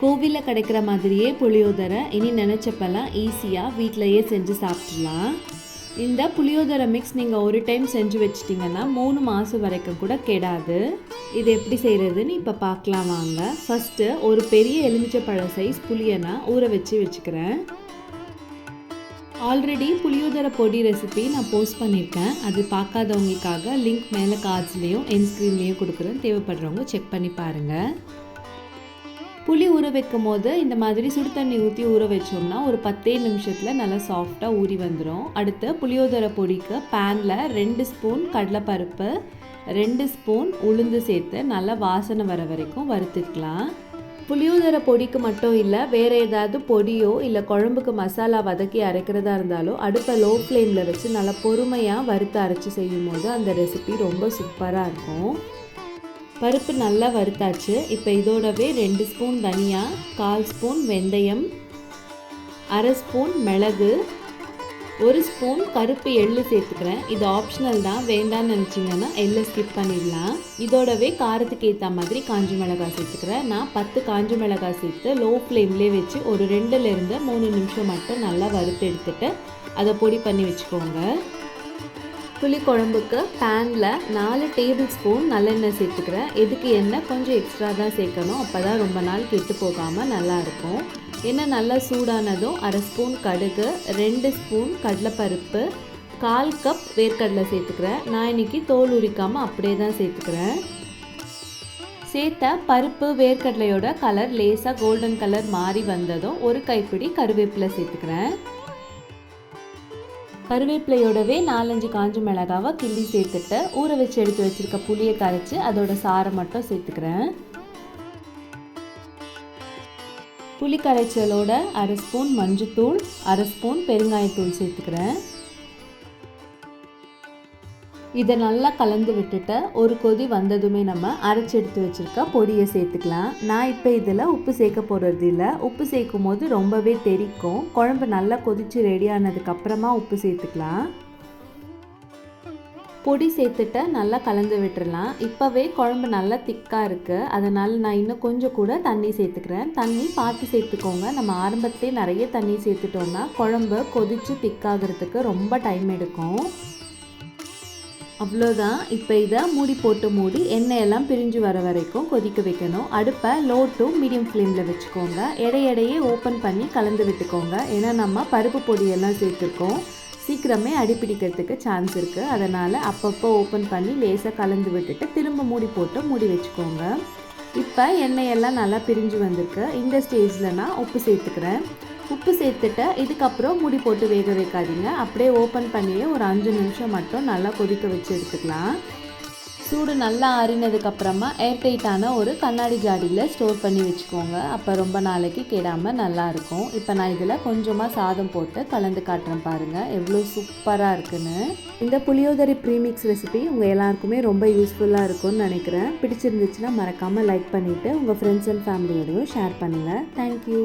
கோவிலில் கிடைக்கிற மாதிரியே புளியோதரை இனி நினச்சப்பெல்லாம் ஈஸியாக வீட்டிலையே செஞ்சு சாப்பிட்லாம் இந்த புளியோதரை மிக்ஸ் நீங்கள் ஒரு டைம் செஞ்சு வச்சிட்டிங்கன்னா மூணு மாதம் வரைக்கும் கூட கெடாது. இது எப்படி செய்கிறதுன்னு இப்போ பார்க்கலாம் வாங்க. ஃபஸ்ட்டு ஒரு பெரிய எலுமிச்சப்பழ சைஸ் புளியை நான் ஊற வச்சு வச்சுக்கிறேன். ஆல்ரெடி புளியோதரை பொடி ரெசிபி நான் போஸ்ட் பண்ணியிருக்கேன். அது பார்க்காதவங்களுக்காக லிங்க் மேலே கார்ட்ஸ்லேயும் என் ஸ்க்ரீன்லேயும் கொடுக்குறேன். தேவைப்படுறவங்க செக் பண்ணி பாருங்கள் புளி ஊற வைக்கும் போது இந்த மாதிரி சுடு தண்ணி ஊற்றி ஊற வச்சோம்னா ஒரு பத்தே நிமிஷத்தில் நல்லா சாஃப்டாக ஊறி வந்துடும் அடுத்து புளியோதரை பொடிக்கு பேனில் ரெண்டு ஸ்பூன் கடலைப்பருப்பு ரெண்டு ஸ்பூன் உளுந்து சேர்த்து நல்லா வாசனை வர வரைக்கும் வறுத்துக்கலாம். புளியோதரை பொடிக்கு மட்டும் இல்லை வேறு ஏதாவது பொடியோ இல்லை குழம்புக்கு மசாலா வதக்கி அரைக்கிறதா இருந்தாலும் அடுப்பை லோ ஃப்ளேமில் வச்சு நல்லா பொறுமையாக வறுத்து அரைச்சி செய்யும் போது அந்த ரெசிபி ரொம்ப சூப்பராக இருக்கும். பருப்பு நல்லா வறுத்தாச்சு. இப்போ இதோடவே ரெண்டு ஸ்பூன் தனியா கால் ஸ்பூன் வெந்தயம் அரை ஸ்பூன் மிளகு ஒரு ஸ்பூன் கருப்பு எள்ளு சேர்த்துக்கிறேன். இது ஆப்ஷனல் தான். வேண்டாம்னு நினச்சிங்கன்னா எள்ளை ஸ்கிப் பண்ணிடலாம். இதோடவே காரத்துக்கு ஏற்ற மாதிரி காஞ்சி மிளகாய் சேர்த்துக்கிறேன். நான் பத்து காஞ்சி மிளகாய் சேர்த்து லோ ஃப்ளேம்லேயே வச்சு ஒரு ரெண்டுலேருந்து மூணு நிமிஷம் மட்டும் நல்லா வறுத்து எடுத்துட்டு அதை பொடி பண்ணி வச்சுக்கோங்க. புளி குழம்புக்கு பேனில் நாலு டேபிள் ஸ்பூன் நல்லெண்ணெய் சேர்த்துக்கிறேன். எதுக்கு எண்ணெய்? கொஞ்சம் எக்ஸ்ட்ரா தான் சேர்க்கணும். அப்போ தான் ரொம்ப நாள் கெட்டு போகாமல் நல்லாயிருக்கும் எண்ணெய் நல்லா சூடானதும் அரை ஸ்பூன் கடுகு ரெண்டு ஸ்பூன் கடலைப்பருப்பு கால் கப் வேர்க்கடலை சேர்த்துக்கிறேன். நான் இன்னைக்கு தோல் உரிக்காமல் அப்படியே தான் சேர்த்துக்கிறேன். சேர்த்த பருப்பு வேர்க்கடலையோட கலர் லேசாக கோல்டன் கலர் மாறி வந்ததும் ஒரு கைப்பிடி கருவேப்பிலை சேர்த்துக்கிறேன். கருவேப்பிலையோடவே நாலஞ்சு காஞ்ச மிளகாவை கிள்ளி சேர்த்துட்டு ஊற வச்சு எடுத்து வச்சுருக்க புளியை கரைச்சி அதோட சாரை மட்டும் சேர்த்துக்கிறேன். புளி கரைச்சலோட அரை ஸ்பூன் மஞ்சத்தூள் அரை ஸ்பூன் பெருங்காயத்தூள் சேர்த்துக்கிறேன். இதை நல்லா கலந்து விட்டுட்டு ஒரு கொதி வந்ததுமே நம்ம அரைச்சி எடுத்து வச்சுருக்க பொடியை சேர்த்துக்கலாம். நான் இப்போ இதில் உப்பு சேர்க்க போகிறது இல்லை. உப்பு சேர்க்கும் போது ரொம்பவே தெரிக்கும். குழம்பு நல்லா கொதித்து ரெடி ஆனதுக்கப்புறமா உப்பு சேர்த்துக்கலாம். பொடி சேர்த்துட்டு நல்லா கலந்து விட்டுறலாம். இப்போவே குழம்பு நல்லா திக்காக இருக்குது அதனால் நான் இன்னும் கொஞ்சம் கூட தண்ணி சேர்த்துக்கிறேன். தண்ணி பார்த்து சேர்த்துக்கோங்க. நம்ம ஆரம்பத்திலே நிறைய தண்ணி சேர்த்துட்டோம்னா குழம்பு கொதித்து திக்காகிறதுக்கு ரொம்ப டைம் எடுக்கும். அவ்வளோதான் இப்போ இதை மூடி போட்டு மூடி எண்ணெயெல்லாம் பிரிஞ்சு வர வரைக்கும் கொதிக்க வைக்கணும். அடுப்பை லோ டு மீடியம் ஃப்ளேமில் வச்சுக்கோங்க. இடையிடையே ஓப்பன் பண்ணி கலந்து விட்டுக்கோங்க. ஏன்னா நம்ம பருப்பு பொடியெல்லாம் சேர்த்துருக்கோம். சீக்கிரமே அடிப்பிடிக்கிறதுக்கு சான்ஸ் இருக்குது அதனால் அப்பப்போ ஓப்பன் பண்ணி லேசாக கலந்து விட்டுட்டு திரும்ப மூடி போட்டு மூடி வச்சுக்கோங்க. இப்போ எண்ணெயெல்லாம் நல்லா பிரிஞ்சு வந்திருக்கு. இந்த ஸ்டேஜில் நான் உப்பு சேர்த்துக்கிறேன். உப்பு சேர்த்துட்டு இதுக்கப்புறம் மூடி போட்டு வேக வைக்காதீங்க. அப்படியே ஓப்பன் பண்ணியே ஒரு அஞ்சு நிமிஷம் மட்டும் நல்லா கொதிக்க வச்சு எடுத்துக்கலாம். சூடு நல்லா ஆறினதுக்கப்புறமா ஏர்டைட்டான ஒரு கண்ணாடி ஜாடியில் ஸ்டோர் பண்ணி வச்சுக்கோங்க. அப்போ ரொம்ப நாளைக்கு கெடாமல் நல்லாயிருக்கும் இப்போ நான் இதில் கொஞ்சமாக சாதம் போட்டு கலந்து காட்டுறேன் பாருங்கள் எவ்வளோ சூப்பராக இருக்குன்னு. இந்த புளியோதரை ப்ரீமிக்ஸ் ரெசிபி உங்கள் எல்லாருக்குமே ரொம்ப யூஸ்ஃபுல்லாக இருக்கும்னு நினைக்கிறேன். பிடிச்சிருந்துச்சுன்னா மறக்காமல் லைக் பண்ணிவிட்டு உங்கள் ஃப்ரெண்ட்ஸ் அண்ட் ஃபேமிலியோடையும் ஷேர் பண்ணுங்கள் தேங்க்யூ